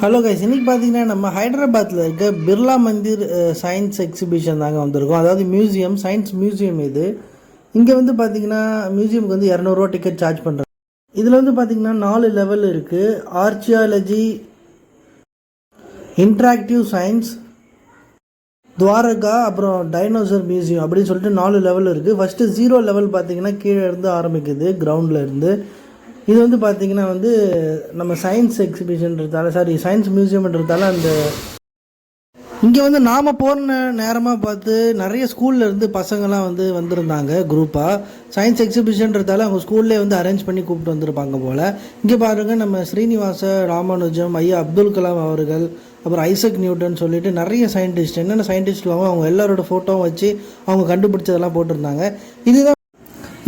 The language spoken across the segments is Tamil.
ஹலோ கைஸ் இன்னைக்கு பார்த்தீங்கன்னா நம்ம ஹைதராபாத்தில் இருக்க பிர்லா மந்திர் சயின்ஸ் எக்ஸிபிஷன் தாங்க வந்திருக்கோம். அதாவது மியூசியம் சயின்ஸ் மியூசியம் இது. இங்கே வந்து பார்த்தீங்கன்னா மியூசியமுக்கு வந்து இரநூறுவா டிக்கெட் சார்ஜ் பண்ணுறாங்க இதில் வந்து பார்த்தீங்கன்னா நாலு லெவல் இருக்குது ஆர்ச்சியாலஜி இன்ட்ராக்டிவ் சயின்ஸ் துவாரகா அப்புறம் டைனோசர் மியூசியம் அப்படின்னு சொல்லிட்டு நாலு லெவல் இருக்குது ஃபஸ்ட்டு ஜீரோ லெவல் பார்த்தீங்கன்னா கீழே இருந்து ஆரம்பிக்குது கிரவுண்டில் இருந்து. இது வந்து பார்த்தீங்கன்னா வந்து நம்ம சயின்ஸ் எக்ஸிபிஷன்றதால சாரி சயின்ஸ் மியூசியம்ன்றதால அந்த இங்கே வந்து நாம் போன நேரமாக பார்த்து நிறைய ஸ்கூல்ல இருந்து பசங்கள்லாம் வந்து வந்திருந்தாங்க குரூப்பாக சயின்ஸ் எக்ஸிபிஷன்றதால அவங்க ஸ்கூல்லே வந்து அரேஞ்ச் பண்ணி கூப்பிட்டு வந்திருப்பாங்க போல். இங்கே பாருங்கள் நம்ம ஸ்ரீனிவாச ராமானுஜம் ஐயா அப்துல் கலாம் அவர்கள் அப்புறம் ஐசக் நியூட்டன் சொல்லிட்டு நிறைய சயின்டிஸ்ட் என்னென்ன சயின்டிஸ்ட் வாங்க அவங்க எல்லாரோட ஃபோட்டோவும் வச்சு அவங்க கண்டுபிடிச்சதெல்லாம் போட்டிருந்தாங்க. இதுதான்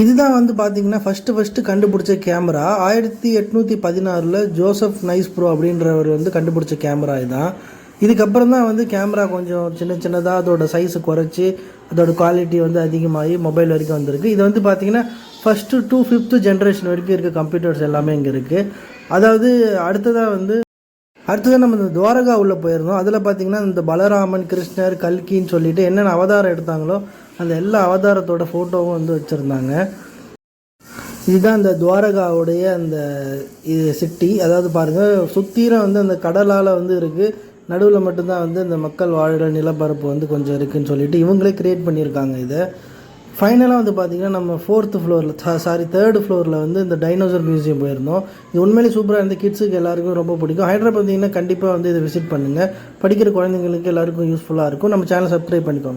இதுதான் வந்து பார்த்தீங்கன்னா ஃபஸ்ட்டு ஃபஸ்ட்டு கண்டுபிடிச்ச கேமரா ஆயிரத்தி எட்நூற்றி பதினாறில் ஜோசப் நைஸ் ப்ரோ அப்படின்றவர் வந்து கண்டுபிடிச்ச கேமரா இதுதான். இதுக்கப்புறம் தான் வந்து கேமரா கொஞ்சம் சின்ன சின்னதாக அதோட சைஸை குறைச்சி அதோட குவாலிட்டி வந்து அதிகமாகி மொபைல் வரைக்கும் வந்திருக்கு. இது வந்து பார்த்தீங்கன்னா ஃபஸ்ட்டு டூ ஃபிஃப்த்து ஜென்ரேஷன் வரைக்கும் இருக்க கம்ப்யூட்டர்ஸ் எல்லாமே இங்கே இருக்குது அதாவது அடுத்ததாக வந்து அடுத்தது நம்ம இந்த துவாரகா உள்ளே போயிருந்தோம். அதில் பார்த்தீங்கன்னா இந்த பலராமன் கிருஷ்ணர் கல்கின்னு சொல்லிட்டு என்னென்ன அவதாரம் எடுத்தாங்களோ அந்த எல்லா அவதாரத்தோட ஃபோட்டோவும் வந்து வச்சுருந்தாங்க. இதுதான் அந்த துவாரகாவுடைய அந்த இது சிட்டி. அதாவது பாருங்கள் சுத்தீரம் வந்து அந்த கடலால் வந்து இருக்குது நடுவில் மட்டும்தான் வந்து இந்த மக்கள் வாழ்கிற நிலப்பரப்பு வந்து கொஞ்சம் இருக்குன்னு சொல்லிட்டு இவங்களே க்ரியேட் பண்ணியிருக்காங்க இதை. ஃபைனலாக வந்து பார்த்திங்கன்னா நம்ம ஃபோர்த்து ஃப்ளோரில் சாரி தேர்டு ஃப்ளோரில் வந்து இந்த டைனோசர் மியூசியம் போயிருந்தோம். இது உண்மையிலே சூப்பராக இருந்த கிட்ஸுக்கு எல்லாருக்கும் ரொம்ப பிடிக்கும். ஹைதராபாத் பார்த்தீங்கன்னா கண்டிப்பாக வந்து இதை விசிட் பண்ணுங்கள் படிக்கிற குழந்தைங்களுக்கு எல்லாருக்கும் யூஸ்ஃபுல்லாக இருக்கும். நம்ம சேனல் சப்ஸ்கிரைப் பண்ணிக்கோங்க.